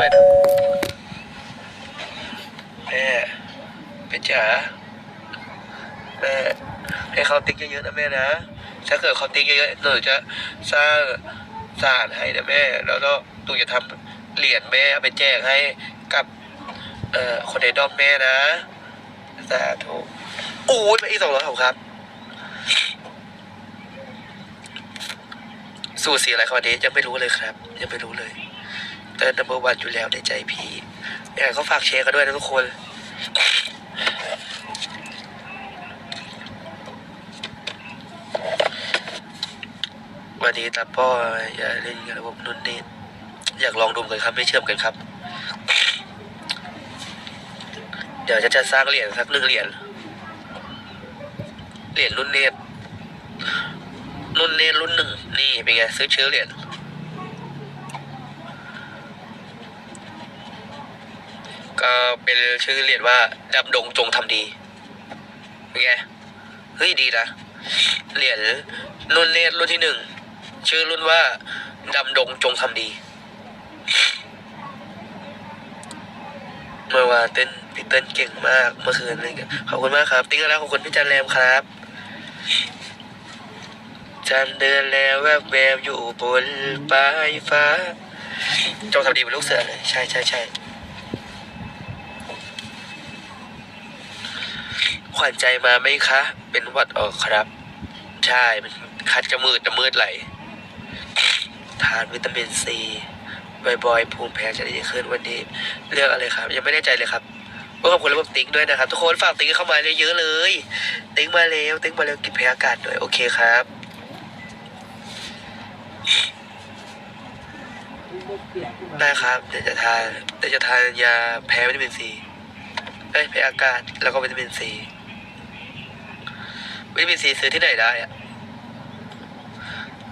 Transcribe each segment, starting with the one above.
่อยนะแม่เป็นจ๋าแม่ให้เขาติ๊กเยอะๆนะแม่นะถ้าเกิดเขาติ๊กเยอะๆหนูจะสร้างสารให้นะแม่ แล้วก็หนูจะทำเหรียญแม่เอาไปแจกให้กับ เอ่อคนในด้อมแม่นะสาธุโอ้ยไปอีกสองร้อยครับ สูตรสีอะไรคนนี้ยังไม่รู้เลยครับ ยังไม่รู้เลย แต่นัมเบอร์วันอยู่แล้วในใจพี่ยังไงก็ฝากเชียร์กันด้วยนะทุกคน วันนี้ตาป้ออย่าเล่นกับระบบนุ่นนี่อยากลองดูกันครับ ไม่เชื่อมกันครับ เดี๋ยวจะจะสร้างเหรียญสักหนึ่งเหรียญเหรียญรุ่นเนตรุ่นเนตรุ่นหนึ่งนี่เป็นไงซื้อเชื่อเหรียญ ก็เป็นชื่อเหรียญว่าดำดงจงทำดีเป็นไงเฮ้ยดีนะเหรียญรุ่นเนตรรุ่นที่หนึ่งชื่อรุ่นว่าดำดงจงทำดีเมื่อวานเต้นพี่เต้นเก่งมากเมื่อคืนนี่ขอบคุณมากครับ ติ๊งแล้วขอบคุณพี่จันแรมครับจันเดินแล้วแวบแวบอยู่บนปลายฟ้า จงทำดีเป็นลูกเสือเลย ใช่ใช่ใช่ ขวัญใจมาไหมคะ เป็นวัดออกครับ ใช่มันคัดจมืดจะมืดไหล ทานวิตามินซีบ่อยๆภูมิแพ้จะดีขึ้นวันนี้เลือกอะไรครับ ยังไม่แน่ใจเลยครับก็ขอบคุณระบบติ๊กด้วยนะครับ ทุกคนฝากติ๊กเข้ามาเยอะๆเลย ติ๊กมาเร็วติ๊กมาเร็วกินแพ้อากาศหน่อยโอเคครับได้ครับเดี๋ยวจะทานเดี๋ยวจะทานยาแพ้วิตามินซีเอ้ยแพ้อากาศแล้วก็วิตามินซี วิตามินซีซื้อที่ไหนได้อะ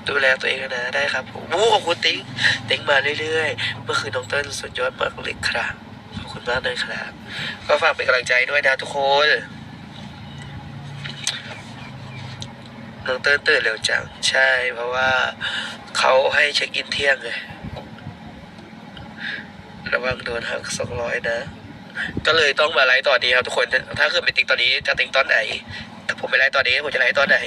ดูแลตัวเองนะได้ครับวู้ขอบคุณติ๊งติ๊งมาเรื่อยๆ เมื่อคืนน้องเติ้ลสุดยอดมากเลยครับขอบคุณมากเลยครับ ก็ฝากเป็นกำลังใจด้วยนะทุกคนน้องเติ้ลตื่นเร็วจัง ใช่เพราะว่าเขาให้เช็คอินเที่ยงไงระวังโดนหักสองร้อยนะ ก็เลยต้องมาไลฟ์ตอนนี้ครับทุกคน ถ้าเกิดไม่ติ๊กตอนนี้จะติ๊กตอนไหน ผมไม่ไลฟ์ตอนนี้ผมจะไลฟ์ตอนไหน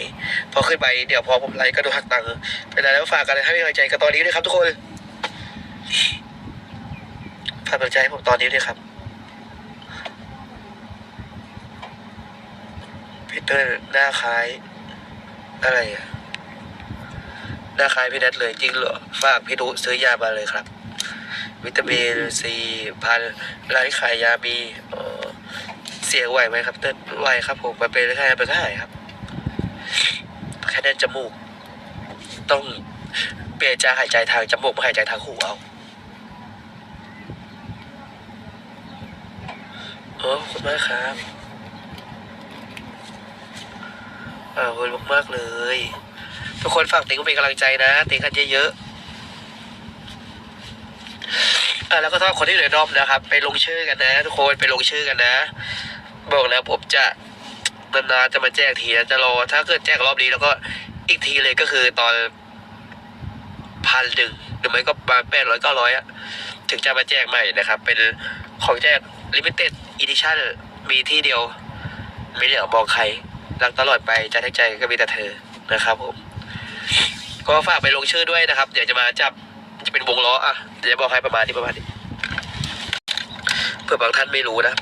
พอขึ้นไปเดี๋ยวพอผมไลฟ์ก็ดนหักตังค์เป็นไรแล้วฝากกันให้กำลังใจกันตอนนี้ด้วยครับทุกคนฝากกำลังใจให้ผมตอนนี้ด้วยครับพีเตอร์หน้าคล้าย อะไรอะหน้าคล้ายพี่นัทเลยจริงเหรอฝากพี่ดุซื้อยามาเลยครับ วิตามินซีพันร้านขายยามีอ่อ เสียงไหวไหมครับ เต้นไหวครับผมมาเป็นแค่ไปก็หายครับ แค่แนนจมูก ต้องเปลี่ยนจากหายใจทางจมูกมาหายใจทางหูเอาโอ้ขอบคุณมากครับอ่าขอบคุณมากๆเลย ทุกคนฝากติ๊กเป็นกำลังใจนะติ๊กกันเยอะๆอ่าแล้วก็ถ้าคนที่เหลือดอมนะครับ ไปลงชื่อกันนะ ทุกคนไปลงชื่อกันนะ บอกแล้วผมจะนานๆจะมาแจกทีนะจะรอ ถ้าเกิดแจกรอบนี้แล้วก็อีกทีเลยก็คือตอนพันหนึ่งหรือไม่ก็ประมาณแปดร้อยเก้าร้อยอะถึงจะมาแจกใหม่นะครับ เป็นของแจกลิมิเต็ดอีดิชั่นมีที่เดียว ไม่เหลือบอกใครรักตลอดไปใจทั้งใจก็มีแต่เธอนะครับผม ก็ฝากไปลงชื่อด้วยนะครับ เดี๋ยวจะมาจับจะเป็นวงล้ออะเดี๋ยวจะบอกให้ประมาณนี้ประมาณนี้เผื่อบางท่านไม่รู้นะ